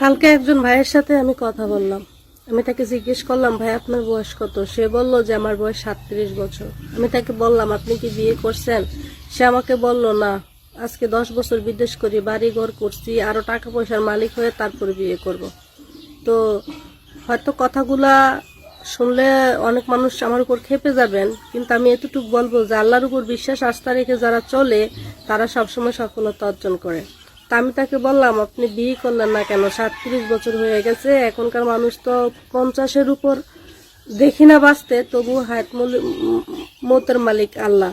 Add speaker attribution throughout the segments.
Speaker 1: কালকে একজন ভাইয়ের সাথে আমি কথা বললাম। আমি তাকে জিজ্ঞেস করলাম, ভাই, আপনার বয়স কত? সে বলল যে, আমার বয়স সাতত্রিশ বছর। আমি তাকে বললাম, আপনি কি বিয়ে করছেন? সে আমাকে বলল, না, আজকে দশ বছর বিদেশ করি, বাড়ি ঘর করছি, আরও টাকা পয়সার মালিক হয়ে তারপর বিয়ে করব। তো হয়তো কথাগুলা শুনলে অনেক মানুষ আমার উপর খেপে যাবেন, কিন্তু আমি এতটুকু বলব যে, আল্লাহর উপর বিশ্বাস, আস্থা রেখে যারা চলে, তারা সবসময় সফলতা অর্জন করে। তা আমি তাকে বললাম, আপনি বিয়ে করলেন না কেন? সাতত্রিশ বছর হয়ে গেছে, এখনকার মানুষ তো পঞ্চাশের উপর দেখি না বাঁচতে, তবু হায়াত মতের মালিক আল্লাহ।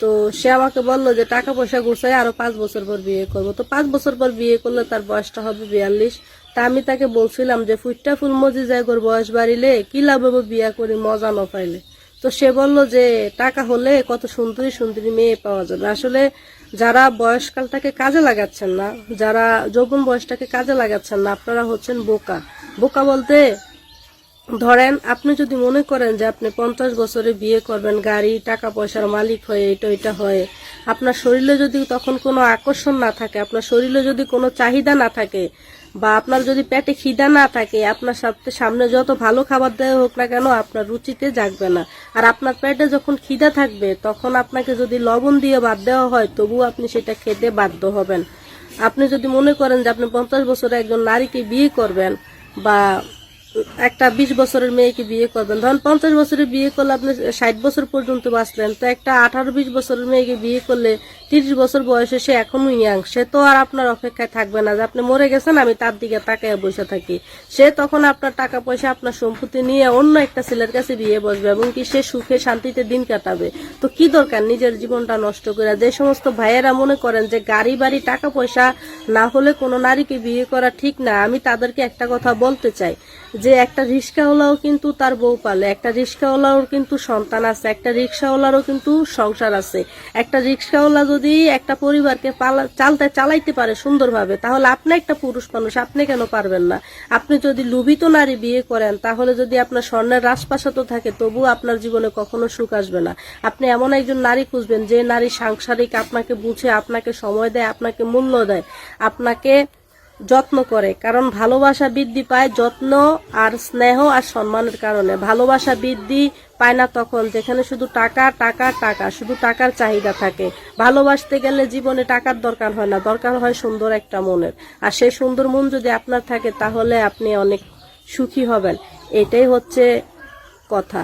Speaker 1: তো সে আমাকে বলল যে, টাকা পয়সা গুছাই আরও পাঁচ বছর পর বিয়ে করব। তো পাঁচ বছর পর বিয়ে করলে তার বয়সটা হবে বিয়াল্লিশ। তা আমি তাকে বলছিলাম যে, ফুটটা ফুল মজি যায় বয়স বাড়িলে কি লাভ হবে বিয়া করি, মজা ন পাইলে? তো সে বলল যে, টাকা হলে কত সুন্দরী সুন্দরী মেয়ে পাওয়া যাবে। আসলে যারা বয়সকালটাকে কাজে লাগাচ্ছেন না, যারা যৌবন বয়সটাকে কাজে লাগাচ্ছেন না, আপনারা হচ্ছেন বোকা। বোকা বলতে, ধরেন আপনি যদি মনে করেন যে আপনি পঞ্চাশ বছরে বিয়ে করবেন, গাড়ি, টাকা পয়সার মালিক হয়ে এটা এটা হয়ে, আপনার শরীরে যদি তখন কোনো আকর্ষণ না থাকে, আপনার শরীরে যদি কোনো চাহিদা না থাকে বা আপনার যদি পেটে খিদা না থাকে, আপনার সাথে সামনে যত ভালো খাবার দেওয়া হোক না কেন, আপনার রুচিতে জাগবে না। আর আপনার পেটে যখন খিদা থাকবে, তখন আপনাকে যদি লবণ দিয়ে বাদ দেওয়া হয়, তবুও আপনি সেটা খেতে বাধ্য হবেন। আপনি যদি মনে করেন যে আপনি পঞ্চাশ বছরে একজন নারীকে বিয়ে করবেন, বা একটা বিশ বছরের মেয়েকে বিয়ে করবেন, ধরেন পঞ্চাশ বছরের বিয়ে করলে আপনি ষাট বছর পর্যন্ত বাঁচলেন, তো একটা আঠারো, বিশ বছরের মেয়েকে বিয়ে করলে তিরিশ বছর বয়সে সে এখনও ইয়াং সে তো আর আপনার অপেক্ষায় থাকবে না। যে আপনি মরে গেছেন, আমি তার দিকে তাকায় বসে থাকি। সে তখন আপনার টাকা পয়সা, আপনার সম্পত্তি নিয়ে অন্য একটা ছেলের কাছে বিয়ে বসবে এবং কি সে সুখে শান্তিতে দিন কাটাবে। তো কি দরকার নিজের জীবনটা নষ্ট করে যে সমস্ত ভাইয়েরা মনে করেন যে গাড়ি, বাড়ি, টাকা পয়সা না হলে কোনো নারীকে বিয়ে করা ঠিক না, আমি তাদেরকে একটা কথা বলতে চাই। যে একটা রিক্সাওয়ালাও কিন্তু তার বউ পালে, একটা রিক্সাওয়ালাও কিন্তু সন্তান আছে, একটা রিক্সাওয়ালারও কিন্তু সংসার আছে। একটা রিক্সাওয়ালা যদি একটা পরিবারকে চালতে চালাইতে পারে সুন্দরভাবে, তাহলে আপনি একটা পুরুষ মানুষ, আপনি কেন পারবেন না? আপনি যদি লুভিত নারী বিয়ে করেন, তাহলে যদি আপনার স্বর্ণের রাজপাশাতো থাকে তবু আপনার জীবনে কখনো সুখ আসবে না। আপনি এমন একজন নারী খুঁজবেন, যে নারী সাংসারিক আপনাকে বুঝে, আপনাকে সময় দেয়, আপনাকে মূল্য দেয়, আপনাকে যত্ন করে, কারণ ভালোবাসা বৃদ্ধি পায় যত্ন আর স্নেহ আর সম্মানের কারণে। ভালোবাসা বৃদ্ধি পায় না তখন, যেখানে শুধু টাকা টাকা টাকা, শুধু টাকার চাহিদা থাকে। ভালোবাসতে গেলে জীবনে টাকার দরকার হয় না, দরকার হয় সুন্দর একটা মনের। আর সেই সুন্দর মন যদি আপনার থাকে, তাহলে আপনি অনেক সুখী হবেন। এটাই হচ্ছে কথা।